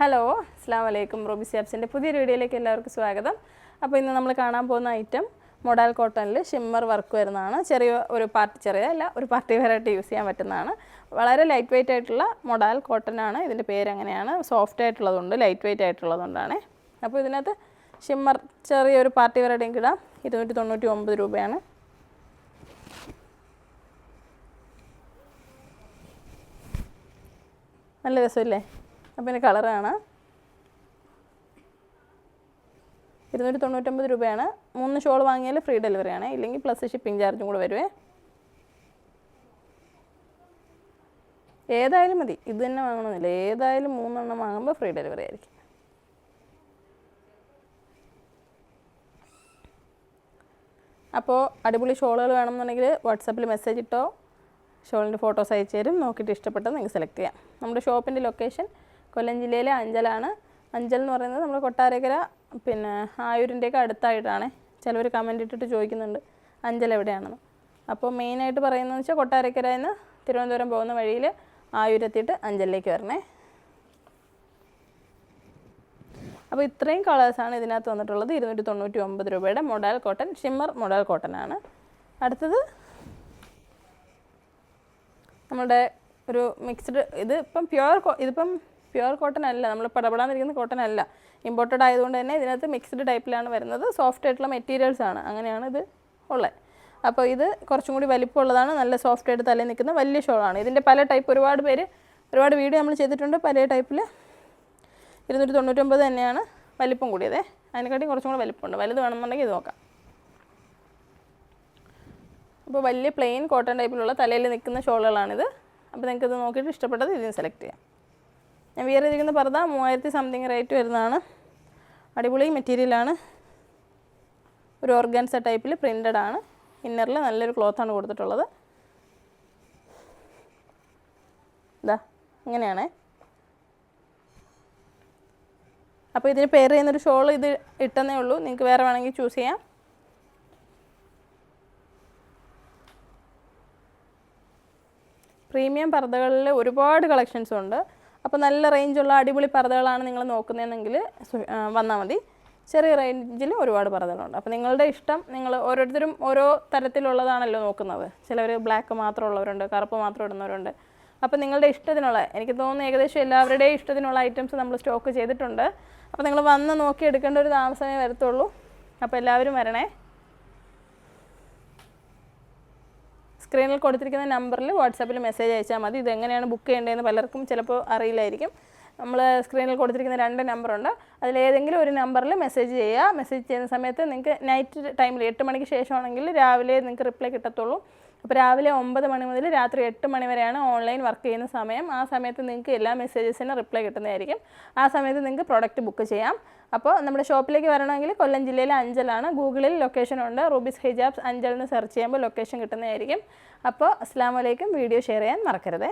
Hello അസ്സാം വലൈക്കും Robbie സ്യാബ്സിന്റെ പുതിയൊരു വീഡിയോയിലേക്ക് എല്ലാവർക്കും സ്വാഗതം. അപ്പോൾ ഇന്ന് നമ്മൾ കാണാൻ പോകുന്ന ഐറ്റം മൊഡാൽ കോട്ടണിൽ ഷിമ്മർ വർക്ക് വരുന്നതാണ്. ചെറിയ ഒരു പാർട്ടി ചെറിയ അല്ല ഒരു പാർട്ടി വെറൈറ്റി യൂസ് ചെയ്യാൻ പറ്റുന്നതാണ്. വളരെ ലൈറ്റ് വെയിറ്റ് ആയിട്ടുള്ള മൊഡാൽ കോട്ടൺ ആണ്. ഇതിന്റെ പേര് അങ്ങനെയാണ്. സോഫ്റ്റ് ആയിട്ടുള്ളതുണ്ട് ലൈറ്റ് വെയിറ്റ് ആയിട്ടുള്ളതുകൊണ്ടാണ്. അപ്പോൾ ഇതിനകത്ത് ഷിമ്മർ ചെറിയൊരു പാർട്ടി വേറെയും കിടാം ഇരുന്നൂറ്റി തൊണ്ണൂറ്റി ഒമ്പത് രൂപയാണ്. നല്ല രസമില്ലേ? ഇതിന്റെ കളറാണ്. ഇരുന്നൂറ്റി തൊണ്ണൂറ്റൊമ്പത് രൂപയാണ്. മൂന്ന് ഷോൾ വാങ്ങിയാൽ ഫ്രീ ഡെലിവറി ആണ്. ഇല്ലെങ്കിൽ പ്ലസ് ഷിപ്പിംഗ് ചാർജും കൂടെ വരുവേ. ഏതായാലും മതി. ഇത് തന്നെ വാങ്ങണമെന്നില്ല. ഏതായാലും മൂന്നെണ്ണം വാങ്ങുമ്പോൾ ഫ്രീ ഡെലിവറി ആയിരിക്കും. അപ്പോൾ അടിപൊളി ഷോളുകൾ വേണമെന്നുണ്ടെങ്കിൽ വാട്സാപ്പിൽ മെസ്സേജ് ഇട്ടോ ഷോളിന്റെ ഫോട്ടോസ് അയച്ചു തരും. നോക്കിയിട്ട് ഇഷ്ടപ്പെട്ടത് നിങ്ങൾക്ക് സെലക്ട് ചെയ്യാം. നമ്മുടെ ഷോപ്പിന്റെ ലൊക്കേഷൻ കൊല്ലം ജില്ലയിലെ അഞ്ചലാണ്. അഞ്ചൽ എന്ന് പറയുന്നത് നമ്മൾ കൊട്ടാരക്കര പിന്നെ ആയൂരിന്റെയൊക്കെ അടുത്തായിട്ടാണ്. ചിലവർ കമന്റ് ഇട്ടിട്ട് ചോദിക്കുന്നുണ്ട് അഞ്ചൽ എവിടെയാണെന്ന്. അപ്പോൾ മെയിനായിട്ട് പറയുന്നതെന്ന് വെച്ചാൽ കൊട്ടാരക്കരയിൽ നിന്ന് തിരുവനന്തപുരം പോകുന്ന വഴിയിൽ ആയൂരെത്തിയിട്ട് അഞ്ചലിലേക്ക് വരണേ. അപ്പോൾ ഇത്രയും കളേഴ്സാണ് ഇതിനകത്ത് വന്നിട്ടുള്ളത്. ഇരുന്നൂറ്റി തൊണ്ണൂറ്റി ഒമ്പത് രൂപയുടെ modal cotton shimmer modal cotton ആണ്. അടുത്തത് നമ്മുടെ ഒരു മിക്സ്ഡ് ഇത് ഇപ്പം പ്യുവർ ഇതിപ്പം പ്യുവർ കോട്ടൺ അല്ല നമ്മൾ പടപടാന്നിരിക്കുന്ന കോട്ടൺ അല്ല. ഇമ്പോർട്ടഡ് ആയതുകൊണ്ട് തന്നെ ഇതിനകത്ത് മിക്സ്ഡ് ടൈപ്പിലാണ് വരുന്നത്. സോഫ്റ്റ് ആയിട്ടുള്ള മെറ്റീരിയൽസ് ആണ് അങ്ങനെയാണ് ഇത് ഉള്ളത്. അപ്പോൾ ഇത് കുറച്ചും കൂടി വലിപ്പമുള്ളതാണ്. നല്ല സോഫ്റ്റ് ആയിട്ട് തലയിൽ നിൽക്കുന്ന വലിയ ഷോളാണ് ഇതിന്റെ പല ടൈപ്പ് ഒരുപാട് പേര് ഒരുപാട് വീഡിയോ നമ്മൾ ചെയ്തിട്ടുണ്ട്. പല ടൈപ്പിൽ ഇരുന്നൂറ്റി തൊണ്ണൂറ്റൊമ്പത് തന്നെയാണ് വലിപ്പം കൂടിയത്. അതിനെക്കാട്ടി കുറച്ചും കൂടി വലിപ്പമുണ്ട്. വലുത് വേണമെന്നുണ്ടെങ്കിൽ ഇത് നോക്കാം. അപ്പോൾ വലിയ പ്ലെയിൻ കോട്ടൺ ടൈപ്പിലുള്ള തലയിൽ നിൽക്കുന്ന ഷോളുകളാണിത്. അപ്പോൾ നിങ്ങൾക്ക് ഇത് നോക്കിയിട്ട് ഇഷ്ടപ്പെട്ടത് ഇതിന് സെലക്ട് ചെയ്യാം. ഞാൻ വേറെ ചെയ്തിരിക്കുന്ന പർദ്ദ മൂവായിരത്തി സംതിങ് റേറ്റ് വരുന്നതാണ്. അടിപൊളി മെറ്റീരിയലാണ് ഒരു ഓർഗൻസ ടൈപ്പിൽ പ്രിന്റഡ് ആണ്. ഇന്നറിൽ നല്ലൊരു ക്ലോത്താണ് കൊടുത്തിട്ടുള്ളത്. ഇതാ ഇങ്ങനെയാണേ. അപ്പോൾ ഇതിന് പെയർ ചെയ്യുന്നൊരു ഷോൾ ഇത് ഇട്ടെന്നേ ഉള്ളൂ. നിങ്ങൾക്ക് വേറെ വേണമെങ്കിൽ ചൂസ് ചെയ്യാം. പ്രീമിയം പർദ്ദകളിൽ ഒരുപാട് കളക്ഷൻസ് ഉണ്ട്. അപ്പോൾ നല്ല റേഞ്ചുള്ള അടിപൊളി പർദ്ദകളാണ് നിങ്ങൾ നോക്കുന്നതെങ്കിൽ വന്നാൽ മതി. ചെറിയ റേഞ്ചിൽ ഒരുപാട് പർദ്ദകളുണ്ട്. അപ്പോൾ നിങ്ങളുടെ ഇഷ്ടം നിങ്ങൾ ഓരോരുത്തരും ഓരോ തരത്തിലുള്ളതാണല്ലോ നോക്കുന്നത്. ചിലവർ ബ്ലാക്ക് മാത്രമുള്ളവരുണ്ട് കറുപ്പ് മാത്രം ഇടുന്നവരുണ്ട്. അപ്പോൾ നിങ്ങളുടെ ഇഷ്ടത്തിനുള്ള എനിക്ക് തോന്നുന്നു ഏകദേശം എല്ലാവരുടെയും ഇഷ്ടത്തിനുള്ള ഐറ്റംസ് നമ്മൾ സ്റ്റോക്ക് ചെയ്തിട്ടുണ്ട്. അപ്പോൾ നിങ്ങൾ വന്ന് നോക്കി എടുക്കേണ്ട ഒരു താമസമേ വരത്തുള്ളൂ. അപ്പോൾ എല്ലാവരും വരണേ. സ്ക്രീനിൽ കൊടുത്തിരിക്കുന്ന നമ്പറിൽ വാട്സാപ്പിൽ മെസ്സേജ് അയച്ചാൽ മതി. ഇതെങ്ങനെയാണ് ബുക്ക് ചെയ്യേണ്ടതെന്ന് പലർക്കും ചിലപ്പോൾ അറിയില്ലായിരിക്കും. നമ്മൾ സ്ക്രീനിൽ കൊടുത്തിരിക്കുന്ന രണ്ട് നമ്പറുണ്ട് അതിലേതെങ്കിലും ഒരു നമ്പറിൽ മെസ്സേജ് ചെയ്യുക. മെസ്സേജ് ചെയ്യുന്ന സമയത്ത് നിങ്ങൾക്ക് നൈറ്റ് ടൈമിൽ എട്ട് മണിക്ക് ശേഷമാണെങ്കിൽ രാവിലെ നിങ്ങൾക്ക് റിപ്ലൈ കിട്ടത്തുള്ളൂ. അപ്പോൾ രാവിലെ ഒമ്പത് മണി മുതൽ രാത്രി എട്ട് മണി വരെയാണ് ഓൺലൈൻ വർക്ക് ചെയ്യുന്ന സമയം. ആ സമയത്ത് നിങ്ങൾക്ക് എല്ലാ മെസ്സേജസിനും റിപ്ലൈ കിട്ടുന്നതായിരിക്കും. ആ സമയത്ത് നിങ്ങൾക്ക് പ്രൊഡക്റ്റ് ബുക്ക് ചെയ്യാം. അപ്പോൾ നമ്മുടെ ഷോപ്പിലേക്ക് വരണമെങ്കിൽ കൊല്ലം ജില്ലയിലെ അഞ്ചലാണ്. ഗൂഗിളിൽ ലൊക്കേഷൻ ഉണ്ട്. റൂബിസ് ഹിജാബ്സ് അഞ്ചൽ എന്ന് സെർച്ച് ചെയ്യുമ്പോൾ ലൊക്കേഷൻ കിട്ടുന്നതായിരിക്കും. അപ്പോൾ അസ്സാം വലൈക്കും വീഡിയോ ഷെയർ ചെയ്യാൻ മറക്കരുത്.